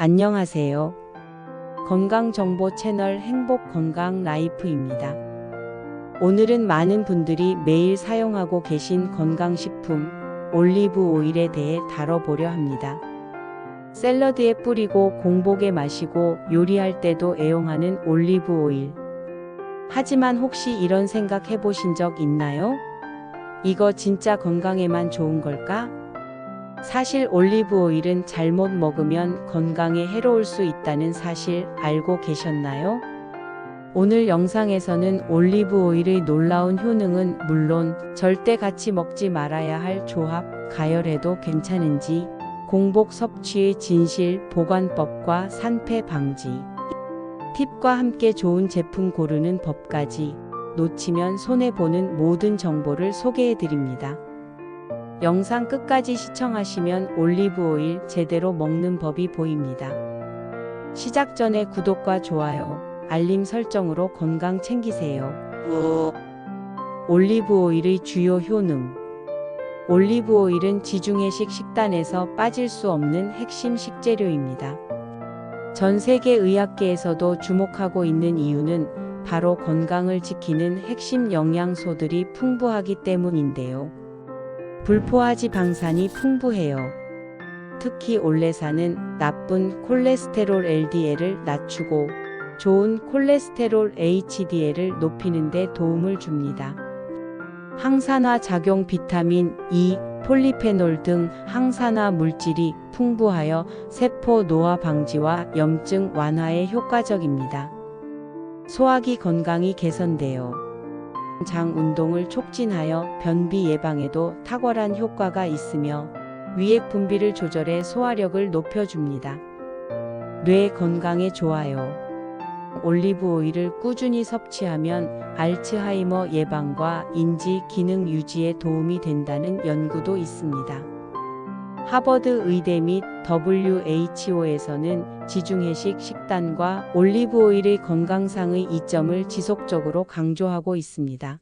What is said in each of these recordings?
안녕하세요. 건강정보 채널 행복건강 라이프입니다. 오늘은 많은 분들이 매일 사용하고 계신 건강식품 올리브 오일에 대해 다뤄보려 합니다. 샐러드에 뿌리고 공복에 마시고 요리할 때도 애용하는 올리브 오일. 하지만 혹시 이런 생각 해보신 적 있나요? 이거 진짜 건강에만 좋은 걸까? 사실 올리브 오일은 잘못 먹으면 건강에 해로울 수 있다는 사실 알고 계셨나요? 오늘 영상에서는 올리브 오일의 놀라운 효능은 물론 절대 같이 먹지 말아야 할 조합, 가열해도 괜찮은지, 공복 섭취의 진실, 보관법과 산패 방지, 팁과 함께 좋은 제품 고르는 법까지 놓치면 손해보는 모든 정보를 소개해 드립니다. 영상 끝까지 시청하시면 올리브 오일 제대로 먹는 법이 보입니다. 시작 전에 구독과 좋아요, 알림 설정으로 건강 챙기세요. 올리브 오일의 주요 효능 올리브 오일은 지중해식 식단에서 빠질 수 없는 핵심 식재료입니다. 전 세계 의학계에서도 주목하고 있는 이유는 바로 건강을 지키는 핵심 영양소들이 풍부하기 때문인데요. 불포화 지 방산이 풍부해요. 특히 올레산은 나쁜 콜레스테롤 LDL을 낮추고 좋은 콜레스테롤 HDL을 높이는 데 도움을 줍니다. 항산화 작용 비타민 E, 폴리페놀 등 항산화 물질이 풍부하여 세포 노화 방지와 염증 완화에 효과적입니다. 소화기 건강이 개선되어 장 운동을 촉진하여 변비 예방에도 탁월한 효과가 있으며 위액 분비를 조절해 소화력을 높여줍니다. 뇌 건강에 좋아요. 올리브 오일을 꾸준히 섭취하면 알츠하이머 예방과 인지 기능 유지에 도움이 된다는 연구도 있습니다. 하버드 의대 및 WHO에서는 지중해식 식단과 올리브 오일의 건강상의 이점을 지속적으로 강조하고 있습니다.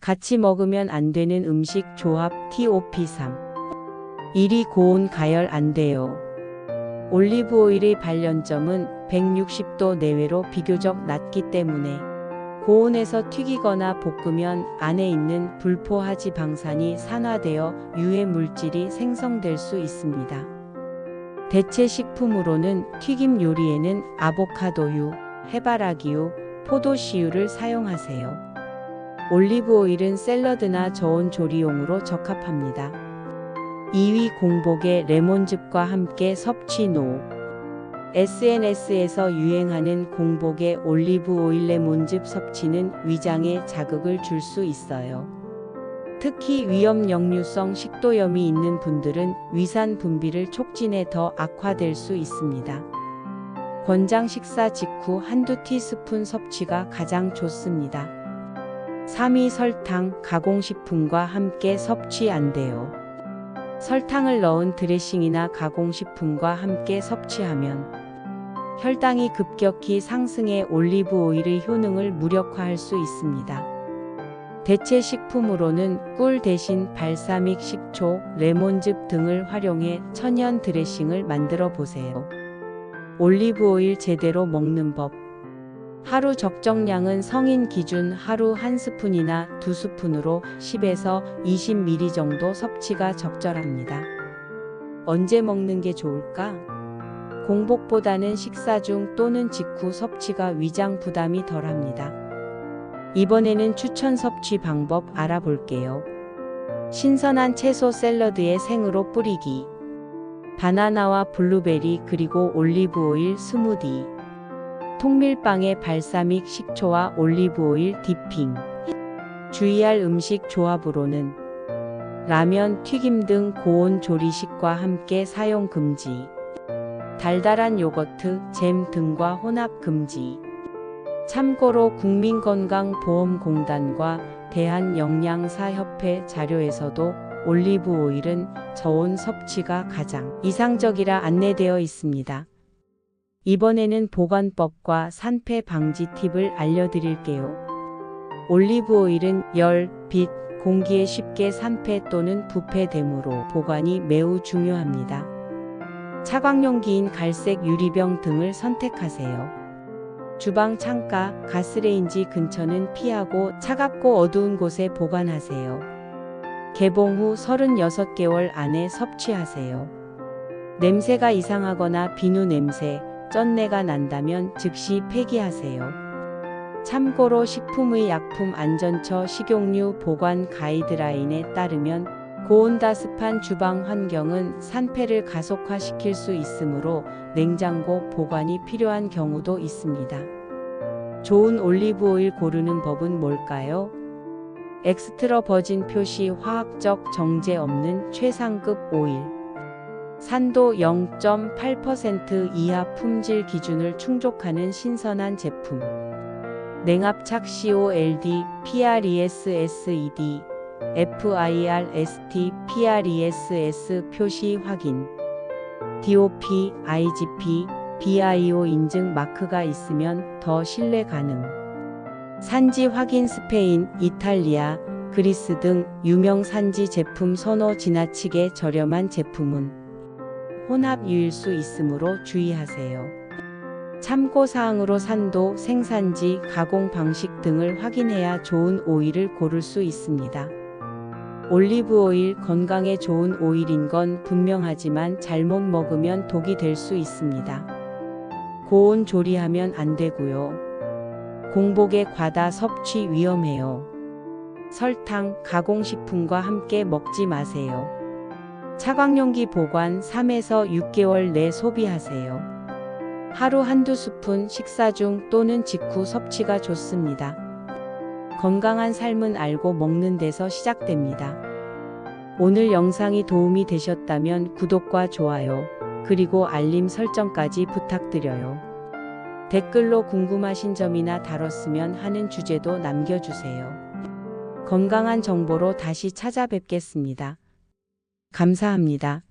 같이 먹으면 안 되는 음식 조합 TOP3 1위 고온 가열 안 돼요. 올리브 오일의 발연점은 160도 내외로 비교적 낮기 때문에 고온에서 튀기거나 볶으면 안에 있는 불포화지 방산이 산화되어 유해 물질이 생성될 수 있습니다. 대체 식품으로는 튀김 요리에는 아보카도유, 해바라기유, 포도씨유를 사용하세요. 올리브 오일은 샐러드나 저온 조리용으로 적합합니다. 2위 공복에 레몬즙과 함께 섭취 노. SNS에서 유행하는 공복에 올리브 오일 레몬즙 섭취는 위장에 자극을 줄 수 있어요. 특히 위험 역류성 식도염이 있는 분들은 위산 분비를 촉진해 더 악화될 수 있습니다. 권장 식사 직후 한두 티스푼 섭취가 가장 좋습니다. 3위 설탕, 가공식품과 함께 섭취 안 돼요. 설탕을 넣은 드레싱이나 가공식품과 함께 섭취하면 혈당이 급격히 상승해 올리브 오일의 효능을 무력화할 수 있습니다. 대체 식품으로는 꿀 대신 발사믹 식초, 레몬즙 등을 활용해 천연 드레싱을 만들어 보세요. 올리브 오일 제대로 먹는 법. 하루 적정량은 성인 기준 하루 한 스푼이나 두 스푼으로 10에서 20ml 정도 섭취가 적절합니다. 언제 먹는 게 좋을까? 공복보다는 식사 중 또는 직후 섭취가 위장 부담이 덜합니다. 이번에는 추천 섭취 방법 알아볼게요. 신선한 채소 샐러드에 생으로 뿌리기. 바나나와 블루베리 그리고 올리브 오일 스무디. 통밀빵에 발사믹 식초와 올리브 오일 디핑. 주의할 음식 조합으로는 라면, 튀김 등 고온 조리식과 함께 사용 금지. 달달한 요거트, 잼 등과 혼합 금지. 참고로 국민건강보험공단과 대한영양사협회 자료에서도 올리브 오일은 저온 섭취가 가장 이상적이라 안내되어 있습니다. 이번에는 보관법과 산패 방지 팁을 알려드릴게요. 올리브 오일은 열, 빛, 공기에 쉽게 산패 또는 부패되므로 보관이 매우 중요합니다. 차광용기인 갈색 유리병 등을 선택하세요. 주방 창가, 가스레인지 근처는 피하고 차갑고 어두운 곳에 보관하세요. 개봉 후 36개월 안에 섭취하세요. 냄새가 이상하거나 비누 냄새, 쩐내가 난다면 즉시 폐기하세요. 참고로 식품의 약품 안전처 식용유 보관 가이드라인에 따르면 고온다습한 주방 환경은 산패를 가속화시킬 수 있으므로 냉장고 보관이 필요한 경우도 있습니다. 좋은 올리브 오일 고르는 법은 뭘까요? 엑스트라 버진 표시 화학적 정제 없는 최상급 오일. 산도 0.8% 이하 품질 기준을 충족하는 신선한 제품. 냉압착 COLD, PRESSED, FIRST, PRESS 표시 확인. DOP, IGP, BIO 인증 마크가 있으면 더 신뢰 가능. 산지 확인 스페인, 이탈리아, 그리스 등 유명 산지 제품 선호 지나치게 저렴한 제품은 혼합 유일 수 있으므로 주의하세요. 참고 사항으로 산도, 생산지, 가공 방식 등을 확인해야 좋은 오일을 고를 수 있습니다. 올리브 오일 건강에 좋은 오일인 건 분명하지만 잘못 먹으면 독이 될 수 있습니다. 고온 조리하면 안 되고요. 공복에 과다 섭취 위험해요. 설탕, 가공식품과 함께 먹지 마세요. 차광용기 보관 3에서 6개월 내 소비하세요. 하루 한두 스푼 식사 중 또는 직후 섭취가 좋습니다. 건강한 삶은 알고 먹는 데서 시작됩니다. 오늘 영상이 도움이 되셨다면 구독과 좋아요, 그리고 알림 설정까지 부탁드려요. 댓글로 궁금하신 점이나 다뤘으면 하는 주제도 남겨주세요. 건강한 정보로 다시 찾아뵙겠습니다. 감사합니다.